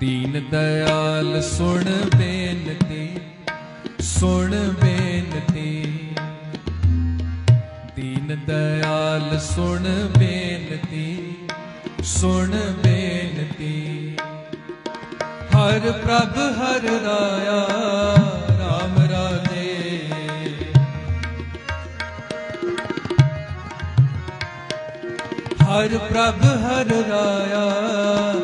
ਦੀਨ ਦਇਆਲ, ਸੁਣ ਬੇਨਤੀ ਸੁਣ ਬੇਨਤੀ। ਦੀਨ ਦਇਆਲ, ਸੁਣ ਬੇਨਤੀ ਸੁਣ ਬੇਨਤੀ। ਹਰ ਪ੍ਰਭ, ਹਰ ਰਾਇਆ RAM ਰਾਜੇ। ਹਰ ਪ੍ਰਭ, ਹਰ ਰਾਇਆ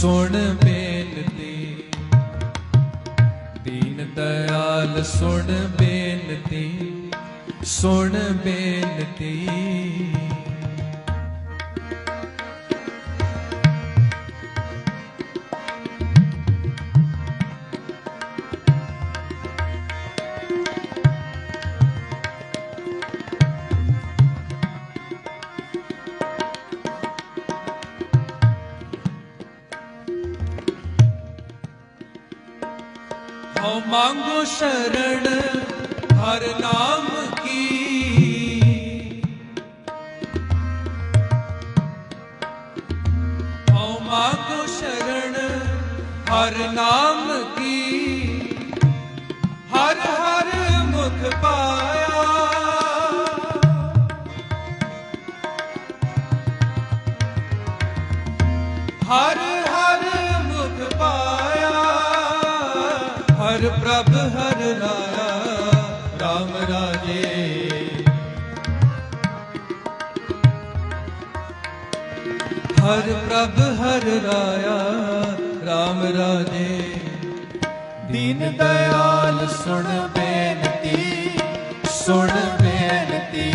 ਸੁਣ ਬੇਨਤੀ ਦੀਨ ਦਇਆਲ ਸੁਣ ਬੇਨਤੀ ਸੁਣ ਬੇਨਤੀ ਹਉ ਮੰਗੋ ਸ਼ਰਣ, ਹਰ ਨਾਮ ਕੀ। ਹਉ ਮੰਗੋ ਸ਼ਰਣ, ਹਰ ਨਾਮ ਕੀ। ਹਰ ਹਰ ਮੁਖ ਪਾਇਆ। ਹਰ ਹਰ ਪ੍ਰਭ ਹਰ ਰਾਇਆ RAM ਰਾਜੇ। ਦੀਨ ਦਇਆਲ ਸੁਣ ਬੇਨਤੀ ਸੁਣ ਬੇਨਤੀ।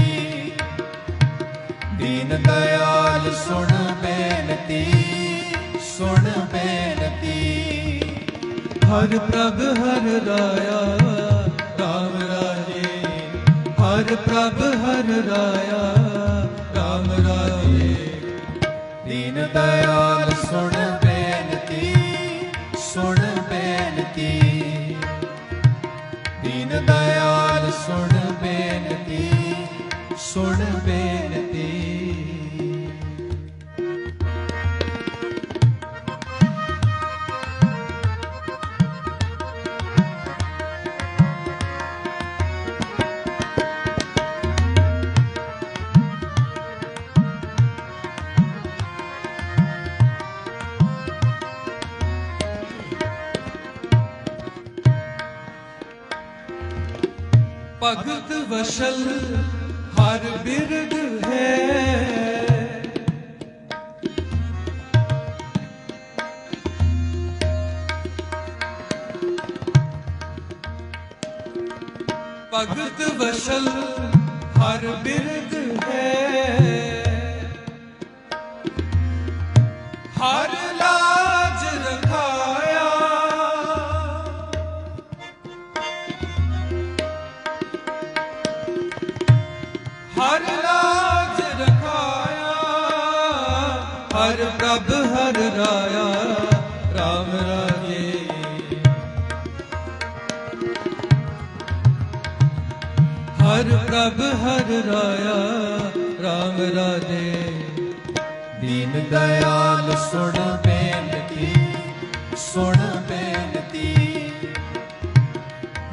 ਦੀਨ ਦਇਆਲ ਸੁਣ ਬੇਨਤੀ ਸੁਣ ਬੇਨਤੀ। ਹਰ ਪ੍ਰਭ ਹਰ ਰਾਇਆ RAM ਰਾਜੇ। ਹਰ ਪ੍ਰਭ ਹਰ ਰਾਇਆ RAM ਰਾਜੇ। ਦੀਨ ਦਇਆਲ ਸੁਣ ਬੇਨਤੀ ਸੁਣ ਬੇਨਤੀ। ਦੀਨ ਦਇਆਲ ਸੁਣ ਬੇਨਤੀ ਸੁਣ ਬੇਨਤੀ। ਵਸ਼ਲ ਹਰ ਬਿਰਦ ਹੈ। ਭਗਤ ਵਸ਼ਲ ਹਰ ਬਿਰਦ ਹਰ ਲਾਜ ਰਖਾਇਆ, ਹਰ ਪ੍ਰਭ ਹਰ ਰਾਇਆ RAM ਰਾਜੇ। ਹਰ ਪ੍ਰਭ ਹਰ ਰਾਇਆ RAM ਰਾਜੇ। ਦੀਨ ਦਇਆਲ ਸੁਣ ਬੇਨਤੀ ਸੁਣ ਬੇਨਤੀ।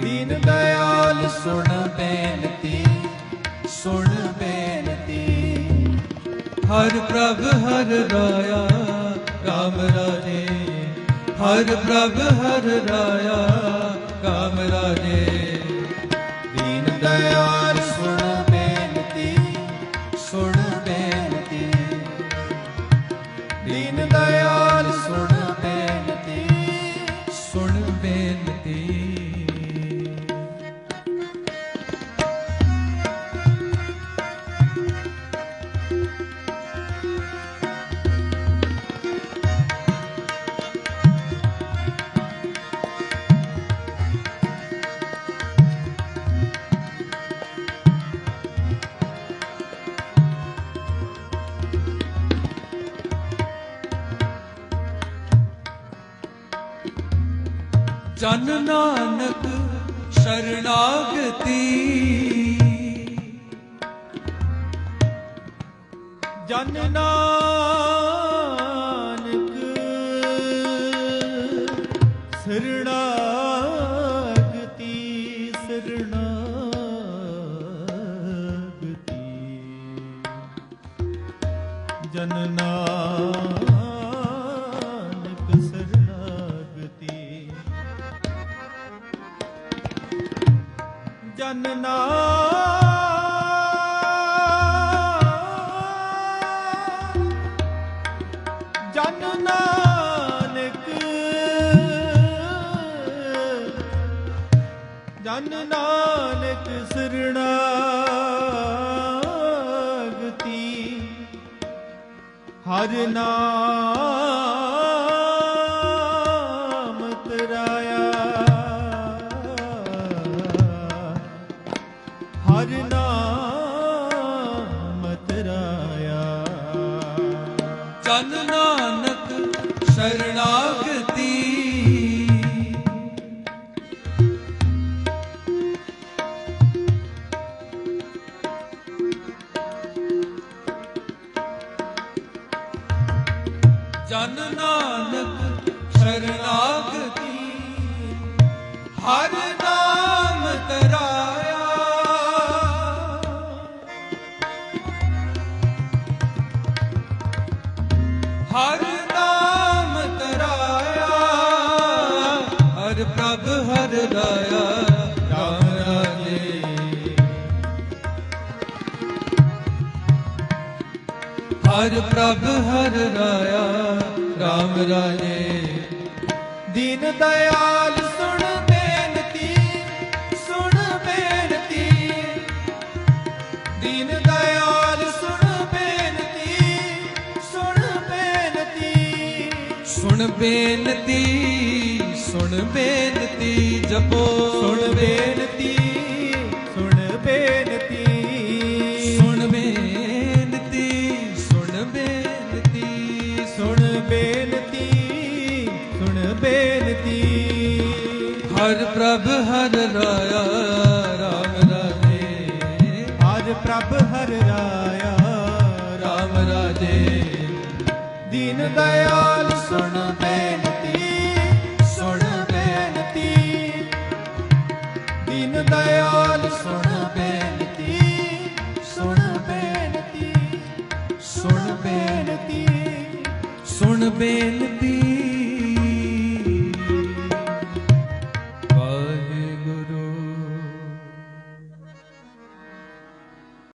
ਦੀਨ ਦਇਆਲ ਸੁਣ ਬੇਨਤੀ ਸੁਣ ਬੇਨਤੀ। ਹਰ ਪ੍ਰਭ ਹਰ ਰਾਇਆ RAM ਰਾਜੇ। ਹਰ ਪ੍ਰਭ ਹਰ ਰਾਇਆ RAM ਰਾਜੇ। ਜਨ ਨਾਨਕ ਸ਼ਰਣਾਗਤੀ। ਜਨ ਨਾਨਕ ਸਰਣਾਗਤੀ ਸਰਣਾਗਤੀ। ਜਨ ਨਾਨਕ ਹਰ ਨਾਮ ਤਰਾਇਆ। ਹਰ ਨਾਮ ਤਰਾਇਆ। ਜਨ ਜਨ ਨਾਨਕ ਸ਼ਰਣਾਗਤੀ ਹਰ ਨਾਮ ਤਰਾਇਆ। ਹਰ ਹਰ ਪ੍ਰਭ ਹਰ ਰਾਇਆ ਰਾਮ ਰਾਜੇ। ਦੀਨ ਦਇਆਲ ਸੁਣ ਬੇਨਤੀ ਸੁਣ ਬੇਨਤੀ। ਦੀਨ ਦਇਆਲ ਸੁਣ ਬੇਨਤੀ ਸੁਣ ਬੇਨਤੀ। ਸੁਣ ਬੇਨਤੀ ਸੁਣ ਬੇਨਤੀ ਜਪੋ। ਸੁਣ ਬੇਨਤੀ। ਹਰ ਪ੍ਰਭ ਹਰ ਰਾਇਆ ਰਾਮ ਰਾਜੇ। ਆਜ ਪ੍ਰਭ ਹਰ ਰਾਇਆ ਰਾਮ ਰਾਜੇ। ਦੀਨ ਦਇਆਲ ਸੁਣ ਬੇਨਤੀ ਸੁਣ ਬੇਨਤੀ। ਦੀਨ ਦਇਆਲ ਸੁਣ ਬੇਨਤੀ ਸੁਣ ਬੇਨਤੀ ਸੁਣ ਬੇਨਤੀ। ਸੁਣ ਬੇਨਤੀ।